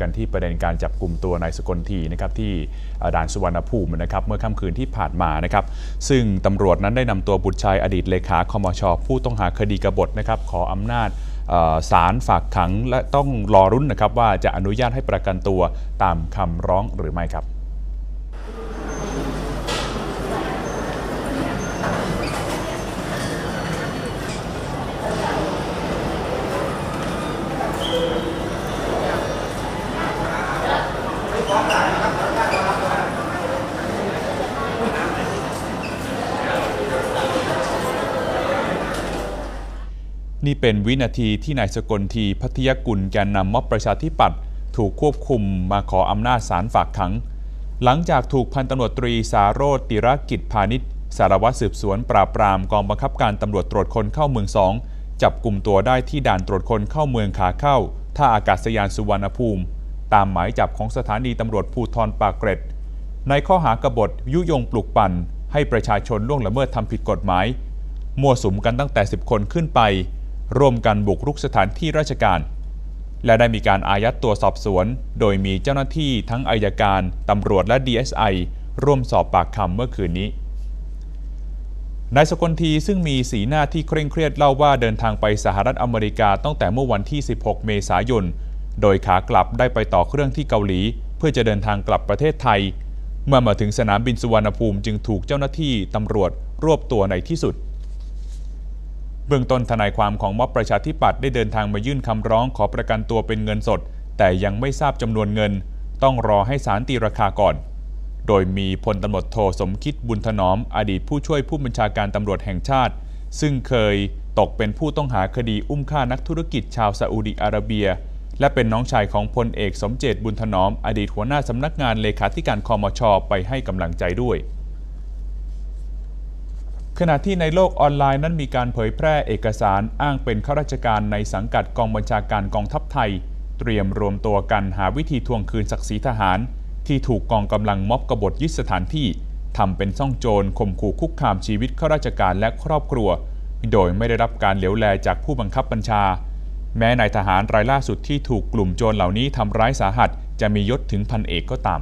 กันที่ประเด็นการจับกลุ่มตัวนายสกลทีนะครับที่ด่านสุวรรณภูมินะครับเมื่อค่ำคืนที่ผ่านมานะครับซึ่งตำรวจนั้นได้นำตัวบุตรชายอดีตเลขาคมช ผู้ต้องหาคดีกบฏนะครับขออำนาจศาลฝากขังและต้องรอรุ่นนะครับว่าจะอนุญาตให้ประกันตัวตามคำร้องหรือไม่ครับ นี่เป็นวินาทีที่นายสกลทีพัทยกุลแกนนำม็อบประชาธิปัตย์ถูกควบคุมมาขออำนาจศาลฝากขัง หลังจากถูกพันตำรวจตรีสาโรธติรกิจพาณิชย์สารวัตรสืบสวนปราบปรามกองบังคับการตำรวจตรวจคนเข้าเมืองสองจับกลุ่มตัวได้ที่ด่านตรวจคนเข้าเมืองขาเข้าท่าอากาศยานสุวรรณภูมิ ตามหมายจับของสถานีตำรวจภูธรปากเกร็ด ในข้อหากบฏยุยงปลุกปั่น ให้ประชาชนล่วงละเมิดทำผิดกฎหมาย มั่วสุมกันตั้งแต่ 10 คนขึ้นไป ร่วมกันบุกรุกสถานที่ราชการ และได้มีการอายัดตัวสอบสวน โดยมีเจ้าหน้าที่ทั้งอายการตำรวจและ DSI ร่วมสอบปากคำเมื่อคืนนี้นายสกลทีซึ่งมีสีหน้าที่เคร่งเครียดเล่าว่าเดินทางไปสหรัฐอเมริกาตั้งแต่เมื่อวันที่ 16 เมษายน โดยขากลับได้ไปต่อเครื่องที่เกาหลี เพื่อจะเดินทางกลับประเทศไทย เมื่อมาถึงสนามบินสุวรรณภูมิจึงถูกเจ้าหน้าที่ตำรวจรวบตัวในที่สุด เบื้องต้นทนายความของม็อบประชาธิปัตย์ได้เดินทางมายื่นคำร้องขอประกันตัวเป็นเงินสด แต่ยังไม่ทราบจำนวนเงิน ต้องรอให้ศาลตีราคาก่อน โดยมีพลตำรวจโทสมคิดบุญถนอม อดีตผู้ช่วยผู้บัญชาการตำรวจแห่งชาติ ซึ่งเคยตกเป็นผู้ต้องหาคดีอุ้มฆ่านักธุรกิจชาวซาอุดิอาระเบีย และเป็นน้องชายของพลเอกสมเจตบุญถนอม อดีตหัวหน้าสำนักงานเลขาธิการคอมชไปให้กำลังใจด้วย ขณะที่ในโลกออนไลน์นั้นมีการเผยแพร่เอกสารอ้างเป็นข้าราชการในสังกัดกองบัญชาการกองทัพไทย เตรียมรวมตัวกันหาวิธีทวงคืนศักดิ์ศรีทหาร ที่ถูกกองกำลังม็อบกบฏยึดสถานที่ทำเป็นซ่องโจรข่มขู่คุกคามชีวิตข้าราชการและครอบครัว โดยไม่ได้รับการเหลียวแลจากผู้บังคับบัญชา แม้นายทหารรายล่าสุดที่ถูกกลุ่มโจรเหล่านี้ทำร้ายสาหัส จะมียศถึงพันเอกก็ตาม